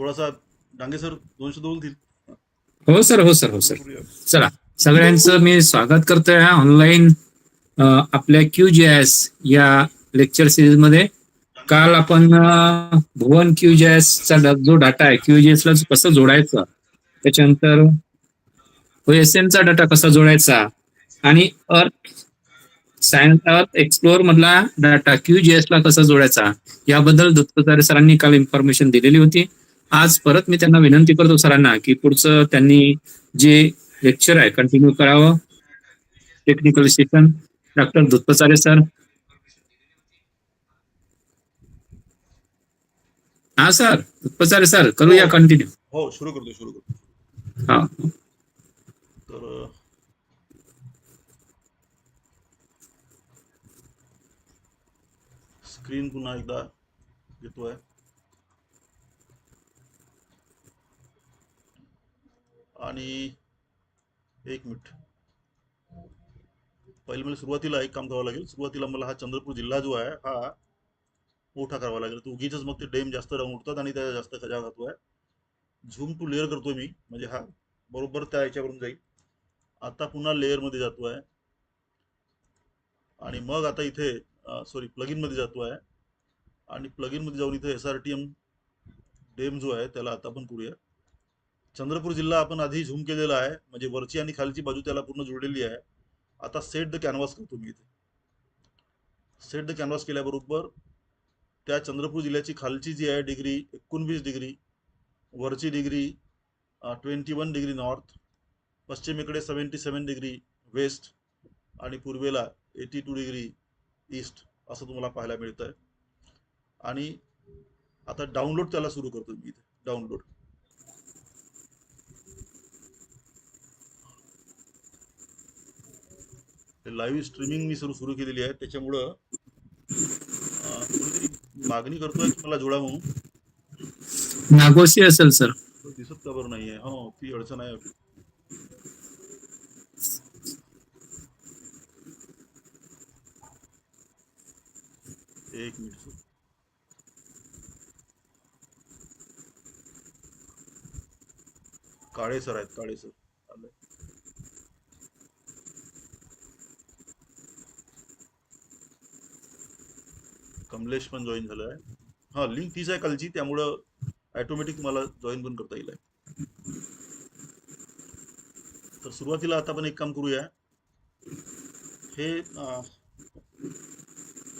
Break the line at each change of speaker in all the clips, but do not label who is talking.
थोडासा डांगे सर दोन शब्द बोलतील
हो सर हो सर हो सर. चला सगळ्यांचं मी स्वागत करतोय ऑनलाईन आपल्या क्यू जी एस या लेक्चर सिरीजमध्ये. काल आपण भुवन क्यू जी एस चा जो डाटा आहे क्यू जी एस ला कसं जोडायचं त्याच्यानंतर OSM चा डाटा कसा जोडायचा आणि अर्थ सायन्स अर्थ एक्सप्लोअर मधला डाटा क्यू जी एस ला कसा जोडायचा याबद्दल दत्तात्र्य सरांनी काल इन्फॉर्मेशन दिलेली होती. आज परत मी त्यांना विनंती करतो सरांना की पुढचं त्यांनी जे लेक्चर आहे कंटिन्यू करावं. Technical session doctor Dutpachare sir. हा सर. दुत्पचारे सर करूया कंटिन्यू
हो सुरू करतो सुरू करतो.
हा.
तर स्क्रीन पुन्हा एकदा घेतोय आणि एक मिनिट. पहिले मला सुरुवातीला एक काम करावं लागेल. सुरुवातीला मला हा चंद्रपूर जिल्हा जो आहे हा मोठा करावा लागेल. तो उगीच मग ते डेम जास्त राहून उठतात आणि त्या जास्त खजा घातोय झूम टू लेअर करतोय मी. म्हणजे हा बरोबर त्या याच्यावरून जाईल. आता पुन्हा लेअरमध्ये आहे. आणि मग आता इथे सॉरी प्लगिनमध्ये जातो आहे. आणि प्लगिनमध्ये जाऊन इथे S R T M DEM जो आहे त्याला आता आपण करूया चंद्रपूर जिल्हा आपण आधी झूम केलेला आहे. म्हणजे वरची आणि खालची बाजू त्याला पूर्ण जुळलेली आहे. आता सेट द कॅनव्हास करतो मी इथे. सेट द कॅनव्हास केल्याबरोबर त्या चंद्रपूर जिल्ह्याची खालची जी आहे डिग्री एकोणवीस डिग्री वरची degree twenty one degree north पश्चिमेकडे सेवन्टी सेवन डिग्री वेस्ट आणि पूर्वेला एटी टू डिग्री ईस्ट असं तुम्हाला पाहायला मिळतं आहे आणि आता डाउनलोड त्याला सुरू करतो मी इथे. डाउनलोड लाईव्ह स्ट्रीमिंग मी सुरू सुरू केलेली आहे. त्याच्यामुळं कोणीतरी मागणी करतोय की मला जोडा म्हणून.
नागोशी असेल सर
तो दिसत का बरं नाहीये? हो ती अडचण आहे. एक मिनिट. काळे सर आहेत काळे सर. कमलेश पण जॉईन झालाय. हा लिंक तीच आहे कालची त्यामुळं ऑटोमॅटिक तुम्हाला जॉईन पण करता येईल तर सुरुवातीला आता आपण एक काम करूया. हे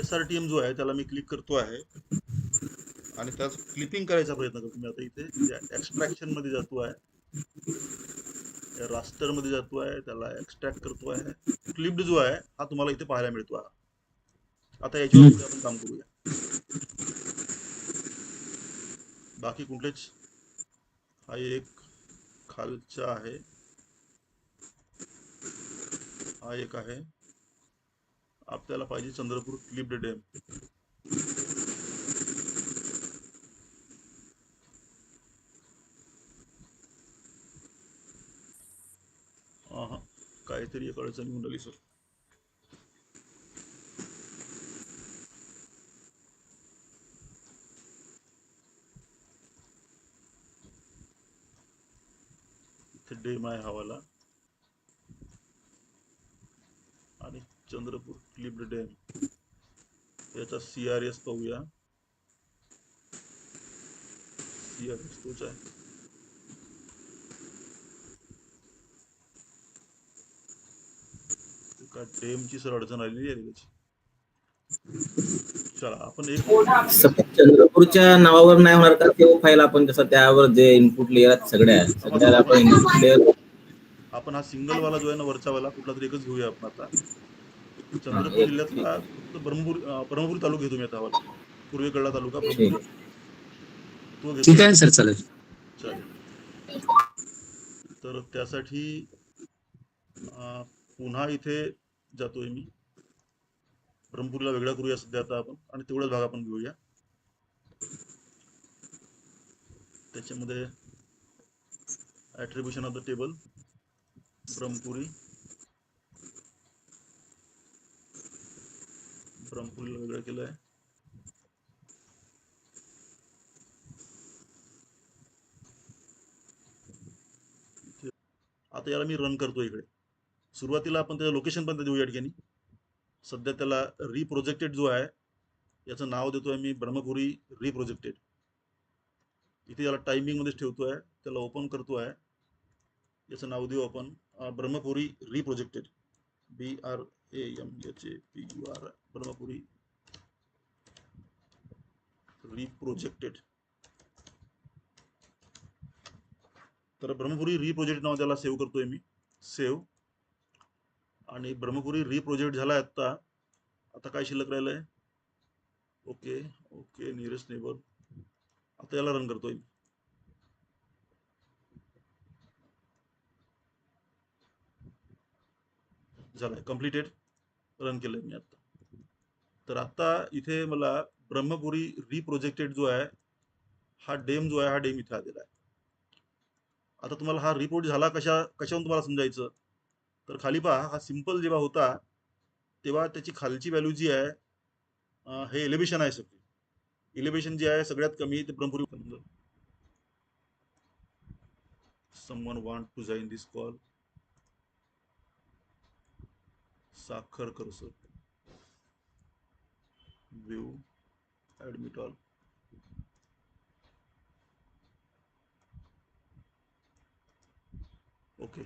एस आर टी एम जो आहे त्याला मी क्लिक करतो आहे. आणि त्यात क्लिपिंग करायचा प्रयत्न करतो. मी आता इथे एक्स्ट्रॅक्शनमध्ये जातो आहे. रास्टरमध्ये जातो आहे. त्याला एक्स्ट्रॅक्ट करतो आहे. क्लिप्ड जो आहे हा तुम्हाला इथे पाहायला मिळतो. आहे आता याच्यावर आपण काम करूया. बाकी कुठलेच? हा एक खालचा आहे. हा एक आहे. आपल्याला पाहिजे चंद्रपूर क्लिप्ड डॅम. हा काहीतरी एक अडचण येऊन आली सर. इथे हवाला. आणि चंद्रपूर क्लिप्ड डॅम. याचा सी आर एस पाहूया. सी आर एस तोच आहे. का डेमची सर अडचण आलेली आहे त्याची. चला आपण एक
चंद्रपूरच्या नावावर नाही होणार का? ते फाईल आपण कसं त्यावर जे इनपुट लेअर सगळ्या आहेत. सगळ्याला आपण इनपुट लेअर
आपण हा सिंगल वाला जो आहे ना वरचा वाला कुठला तरी एकच घेऊया आपण आता. चंद्रपूर जिल्ह्यातला फक्त ब्रह्मपूर ब्रह्मपूर तालुका घेतो मी आता वाला पूर्वेकडला तालुका. ब्रह्मपूर. तो
ठीक
घेतो
आहे सर चालेल.
चालेल. तर त्यासाठी पुन्हा इथे जातोय मी. ब्रह्मपूरला वेगळा करूया सध्या आता आपण. आणि तेवढाच भाग आपण घेऊया. त्याच्यामध्ये attribution of the table Brahmapuri. ब्रह्मपुरीला वेगळं केलं आहे आता याला मी रन करतो इकडे. सुरुवातीला आपण त्याचं लोकेशन पण देऊ या ठिकाणी. सध्या त्याला रिप्रोजेक्टेड जो आहे याचं नाव देतोय मी ब्रह्मपुरी रिप्रोजेक्टेड इथे याला टायमिंगमध्येच ठेवतो आहे त्याला ओपन करतो आहे याचं नाव देऊ आपण Brahmapuri reprojected B R A M H A P U R Brahmapuri reprojected तर ब्रह्मपुरी रिप्रोजेक्ट नाव त्याला सेव्ह करतोय मी. सेव्ह आणि ब्रह्मपुरी रिप्रोजेक्ट झालाय आता आता काय शिल्लक राहिलंय? ओके ओके नियरेस्ट नेबर आता याला रन करतोय झालंय. कम्प्लिटेड रन केलंय मी आता. तर आता इथे मला ब्रह्मपुरी रिप्रोजेक्टेड जो आहे हा डेम जो आहे हा डेम इथे आलेला आहे. आता तुम्हाला हा रिपोर्ट झाला कशा कशावरून तुम्हाला समजायचं? तर खाली पहा हा सिंपल जेव्हा होता तेव्हा त्याची खालची व्हॅल्यू जी आहे हे एलिव्हेशन आहे सगळी. एलिव्हेशन जे आहे सगळ्यात कमी ते Brahmpuri someone want to join this call साखर करसर व्यू ऍडमिट ऑल ओके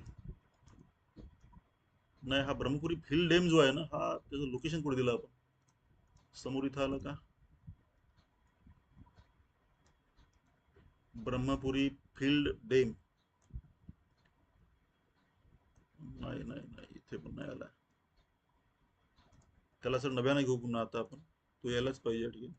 नाही हा ब्रह्मपुरी फिल्ड डेम जो आहे ना हा त्याचं लोकेशन कुठे दिलं आपण? समोर इथं आलं का? ब्रह्मपुरी फिल्ड डेम नाही नाही नाही. इथे पण नाही आला. त्याला सर नव्यानं घेऊ पुन्हा आता आपण. तो यायलाच पाहिजे ठीक आहे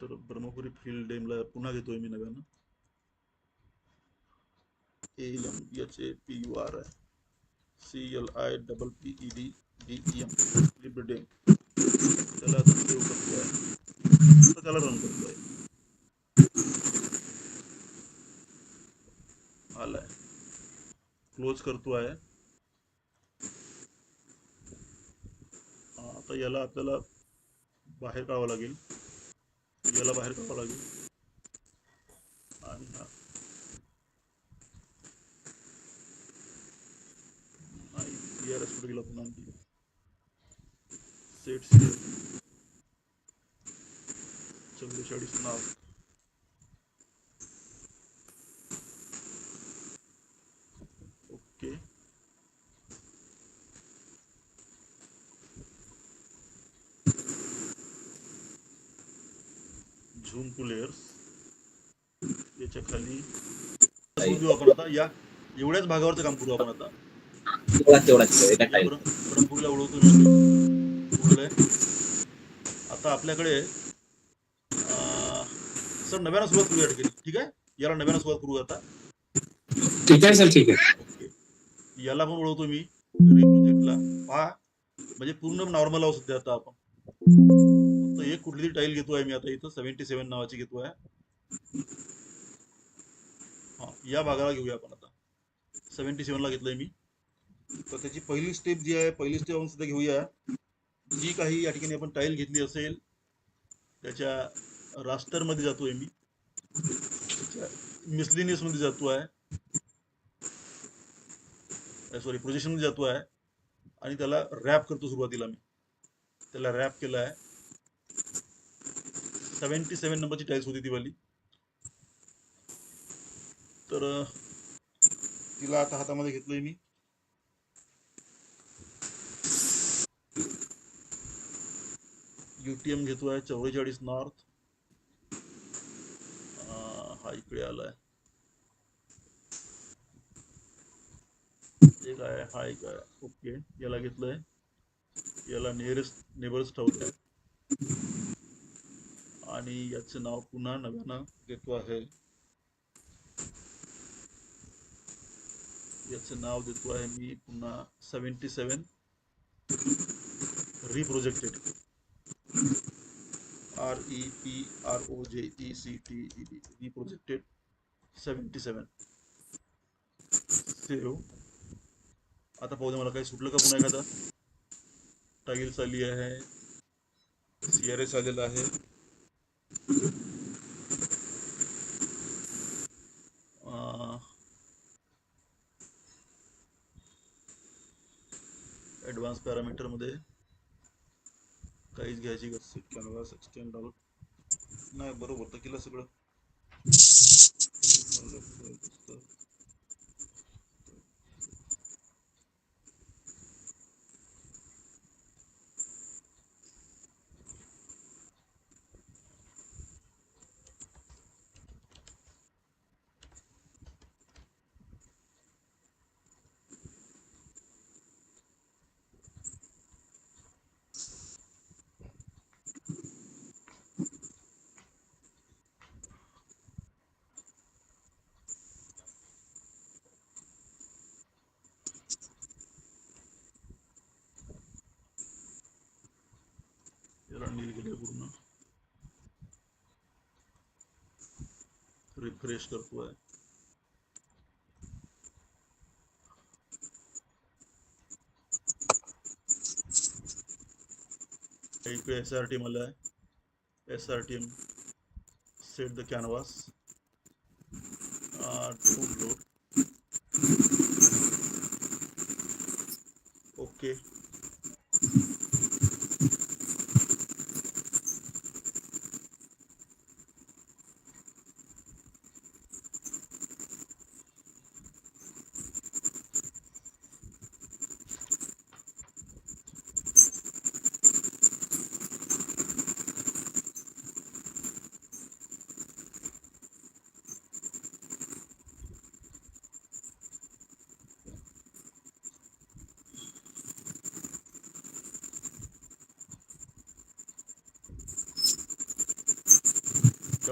तर ब्रह्मपुरी फील्ड डेमला पुन्हा घेतोय मी नव्यानं. A M H A P U R I C L I double P E D D E M clipped DEM त्याला आता सेव्ह करतोय आता त्याला रन करतोय आलाय करतो आहे. आता याला आपल्याला बाहेर काढावं लागेल. याला बाहेर काढावं लागेल आणि हा नाही यार कुठे गेला पुन्हा आणखी सेट चव्वेचाळीस नाव ओके झूम टू लेयर्स. याच्या खाली देऊ आपण आता या एवढ्याच भागावरचं काम करू आपण आता. ब्रह्मपुरीला मी. आता. आपल्याकडे सर नव्यानं सुरुवात करूया ठिकाणी ठीक आहे? याला नव्यानं सुरुवात करू आता.
ठीक आहे सर ठीक आहे.
याला पण ओळखतो मी प्रोजेक्टला पहा म्हणजे पूर्ण नॉर्मल आहोत सध्या आता आपण. फक्त एक कुठली टाईल घेतोय मी आता इथं सेव्हन्टी सेव्हन नावाची घेतोय. हा या भागाला घेऊया आपण आता. सेव्हन्टी सेव्हनला घेतलंय मी. तर त्याची पहिली स्टेप जी आहे पहिली स्टेप आपण सुद्धा घेऊया. जी काही या ठिकाणी आपण टाईल घेतली असेल त्याच्या रास्टरमध्ये जातोय मी. मिसलिनियसमध्ये मध्ये आहे सॉरी प्रोजेक्शनमध्ये जातो आहे आणि त्याला रॅप करतो सुरुवातीला मी. त्याला रॅप केला आहे. सेव्हन्टी सेव्हन नंबरची टाईल्स होती ती वाली. तर तिला आता हातामध्ये घेतलंय मी. युटीएम घेतोय चौवेचाळीस नॉर्थ हा इकडे आलाय. एक आहे हा एक आहे. ओके याला घेतलंय. याला नियरेस्ट नेबर्स ठेवलंय. आणि याचं नाव पुन्हा नव्यानं देतो आहे. याचं नाव देतो आहे मी पुन्हा seventy seven reprojected R E P R O J E C T E D reprojected seventy seven save आता पाहू दे मला काही सुटलं का पुन्हा एखादा? टाईल चालली आहे. सीआरएस आलेला आहे. ॲडव्हान्स पॅरामीटरमध्ये काहीच घ्यायची गरज कॅनव्हास एक्सटेंड आउट नाही बरोबर तर केलं सगळं. याला नील केलं पूर्ण रिफ्रेश करतोय इकडे एस आर टी एम आलं आहे S R T M set the canvas to load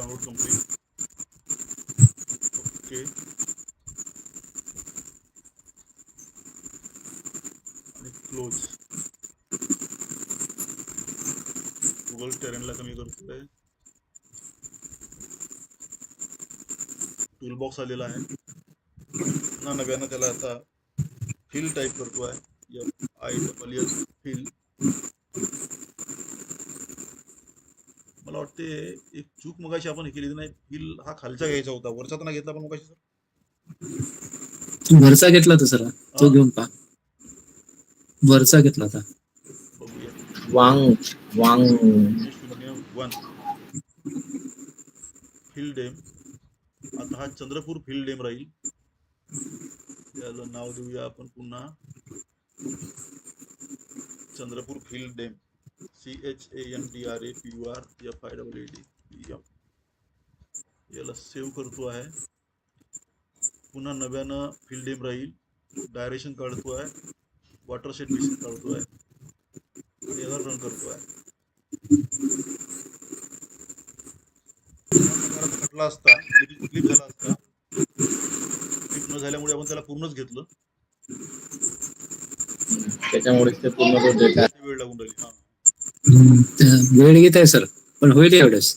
download complete okay आणि क्लोज गुगल टेरेनला कमी करतोय टूल बॉक्स आलेला आहे पुन्हा नव्यानं त्याला आता फिल टाईप करतोय आय डबल एस मला वाटते एक चूक मगाशी आपण हे केली नाही बिल हा खालचा घ्यायचा होता. वरचा तर नाही घेतला पण मगाशी सर?
वरचा घेतला होता सर. तो घेऊन पहा वरचा घेतला होता.
वांग वांग.
वन. Fill DEM. आता हा चंद्रपूर फिल डेम राहील. याला नाव देऊया आपण पुन्हा. Chandrapur fill DEM. C H A N D R A P U R F I double A D P M याला सेव्ह करतो आहे पुन्हा नव्यानं फिल डेम राहील डायरेक्शन काढतो आहे वॉटर शेड मिशन काढतो आहे याला रन करतो आहे कटला असता क्लिप झाला असता। क्लिप न झाल्यामुळे आपण त्याला पूर्णच घेतलं.
त्याच्यामुळे पूर्ण तो
वेळ लागून राहिली.
वेळ घेत आहे सर. पण होईल एवढंच.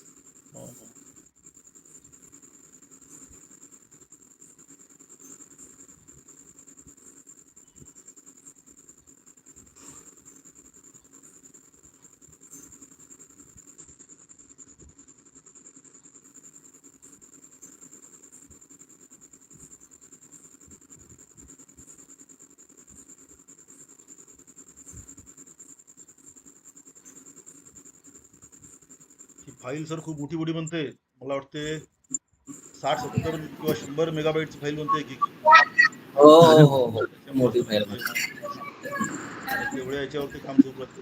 फाईल सर खूप मोठी मोठी बनते. मला वाटते साठ सत्तर किंवा शंभर मेगाबाईटची फाईल बनते की
हो हो हो. मोठी फाईल
तेवढ्या याच्यावरती काम सुरू लागते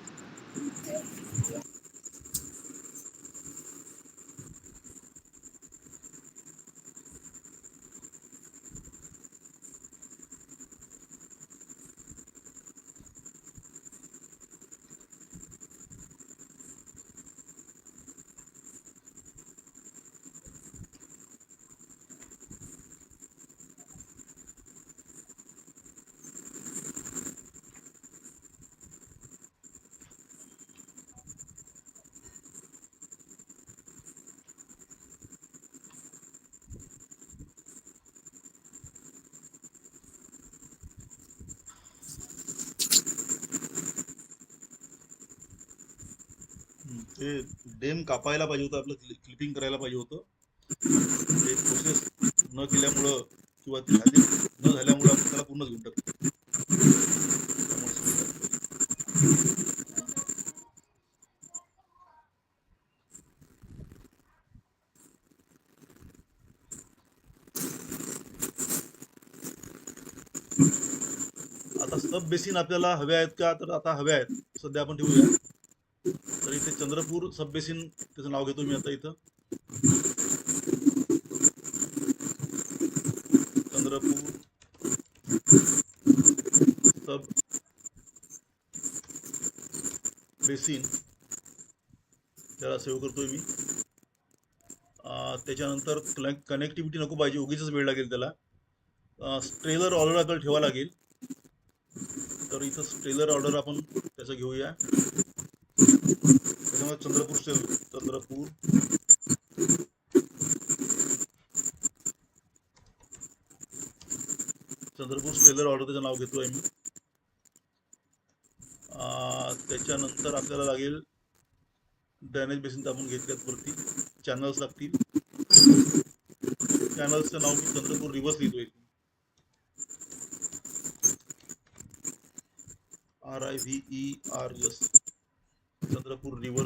ते डेम कापायला पाहिजे होतं आपलं क्लिपिंग करायला पाहिजे होतं. ते प्रोसेस न केल्यामुळं किंवा ते झाली न झाल्यामुळं आपण त्याला पूर्णच घेऊन टाकतो आता सब बेसिन आपल्याला हवे आहेत का? तर आता हव्या आहेत. सध्या आपण ठेवूया. चंद्रपूर सब बेसिन त्याचं नाव घेतो मी आता इथं. चंद्रपूर सब बेसिन त्याला सेव्ह करतोय मी. त्याच्यानंतर कनेक्टिव्हिटी नको पाहिजे उगीच वेळ लागेल त्याला. स्ट्रेलर ऑर्डर आपल्याला ठेवा लागेल. तर इथं ट्रेलर ऑर्डर आपण त्याचं घेऊया. त्याच्यामुळे चंद्रपूर शहर चंद्रपूर. चंद्रपूर स्टेलर ऑर्डर त्याचं नाव घेतो आहे मी त्याच्यानंतर आपल्याला लागेल ड्रॅनेज बेसिन तर आपण घेतल्यात वरती चॅनल्स लागतील. चॅनल्सचं नाव मी चंद्रपूर रिव्हर्स लिहितोय. R I V E R S Chandrapur river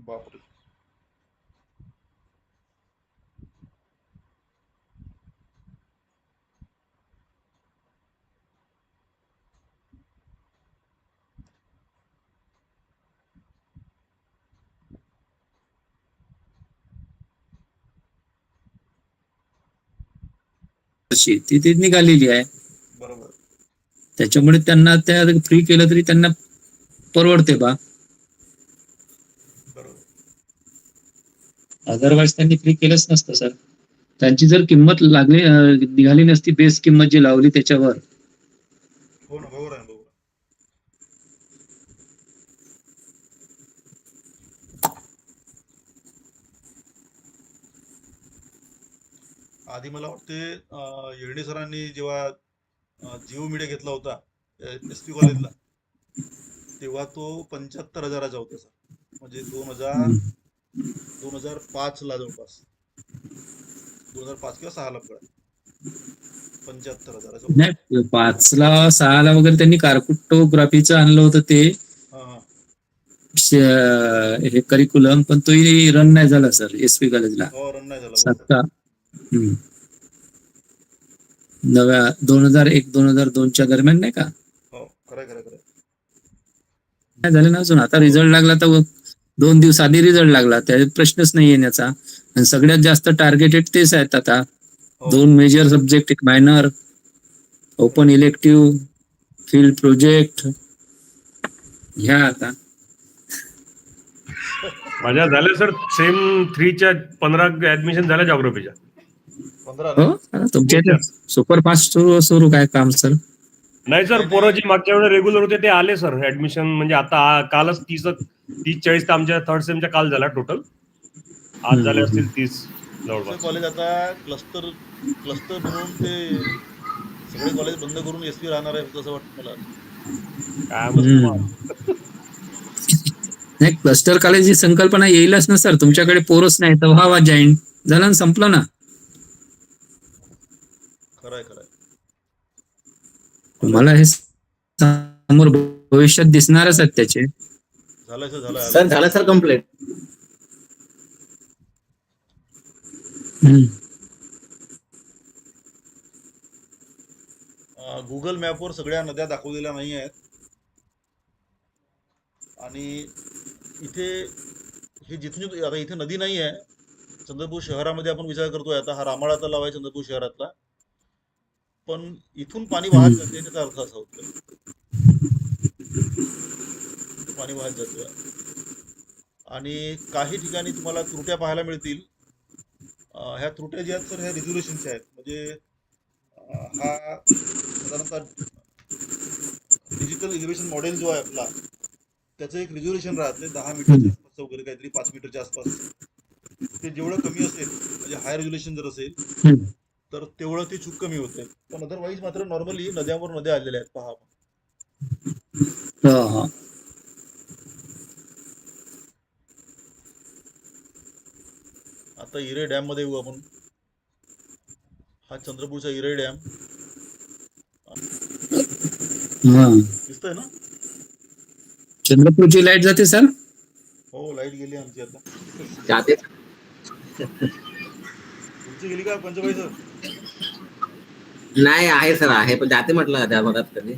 बापरे.
अशी ती ती निघालेली आहे.
बरोबर.
त्याच्यामुळे त्यांना त्या फ्री केलं तरी त्यांना परवडते बा
बरोबर
अदरवाईज त्यांनी फ्री केलंच नसतं सर त्यांची जर किंमत लागली निघाली नसती बेस किंमत जी लावली त्याच्यावर.
हो ना आधी मला वाटते येडणे सरांनी जेव्हा जिओ मीडिया घेतला होता एस पी कॉलेजला तेव्हा तो पंच्याहत्तर हजाराचा होता सर म्हणजे दोन हजार दोन हजार पाच ला जवळपास. दोन हजार पाच किंवा सहा ला पंच्याहत्तर.
नाही पाचला सहाला वगैरे त्यांनी कार्कुटोग्राफीचं आणलं होतं ते.
हा
करिक्युलम पण तोही रन नाही झाला सर एस पी कॉलेजला
रन नाही झाला. बरोबर.
सत्ता. नव्या दोन हजार एक दोन हजार दोनच्या दरम्यान नाही का?
हो
नाही झालं ना अजून. आता रिझल्ट लागला तर दोन दिवस आधी रिझल्ट लागला. त्या प्रश्नच नाही येण्याचा. आणि सगळ्यात जास्त टार्गेटेड तेच आहेत आता.
हो.
दोन मेजर सब्जेक्ट एक minor open elective field project ह्या आता.
माझ्या झाल्या सर सेम थ्रीच्या पंधरा ऍडमिशन झाल्या जॉग्राफीच्या
हो तुमच्या सुपर फास्ट सुरू सुरू काय काम सर?
नाही सर पोरं जे मागच्या वेळेला रेग्युलर होते ते आले सर ऍडमिशन म्हणजे आता कालच तीस तीस चाळीस तर आमच्या थर्ड सेमच्या काल झाला टोटल आज झाले. असतील तीस जवळपास.
कॉलेज आता क्लस्टर क्लस्टर म्हणून ते सगळे कॉलेज बंद करून एस पी राहणार आहे असं वाटतं मला.
काय म्हणतो
नाही क्लस्टर कॉलेज ही संकल्पना येईलच ना सर. तुमच्याकडे पोरच नाही तर व्हावा जॉईन. झालं संपलं ना
खरं आहे खरं आहे
तुम्हाला हे समोर भविष्यात दिसणारच आहेत त्याचे.
झालं सर झालं
सर झालं सर कंप्लीट
हम्म.
गुगल मॅपवर सगळ्या नद्या दाखवलेल्या नाही आहेत. आणि इथे हे जिथून जिथून- आता इथे नदी नाही आहे. चंद्रपूर शहरामध्ये आपण विचार करतोय. आता हा रामाळा तलाव आहे चंद्रपूर शहरातला. पण इथून पाणी वाहत जाते त्याचा अर्थ असा होतो. पाणी वाहत जातं. आणि काही ठिकाणी तुम्हाला त्रुट्या पाहायला मिळतील. ह्या त्रुट्या ज्या आहेत तर ह्या रिझर्वेशनच्या आहेत म्हणजे हा साधारणतः डिजिटल रिझर्वेशन मॉडेल जो आहे आपला त्याचं एक रिझर्वेशन राहते दहा मीटरच्या आसपास वगैरे काहीतरी पाच मीटरच्या आसपास. ते जेवढं कमी असेल म्हणजे हाय रेझोल्युशन जर असेल तर तेवढं ते चूक कमी होते. पण अदरवाईज मात्र नॉर्मली नद्यांवर नद्या आलेल्या आहेत. पहा. आता इरे डॅममध्ये येऊ आपण. हा चंद्रपूरचा इरे डॅम
हा.
दिसतोय ना?
चंद्रपूरची लाइट जाते सर?
हो लाइट गेली आमची आता.
जाते.
तुमची गेली का पंचबाई सर?
नाही आहे सर आहे पण जाते म्हटलं त्या भागात कधी?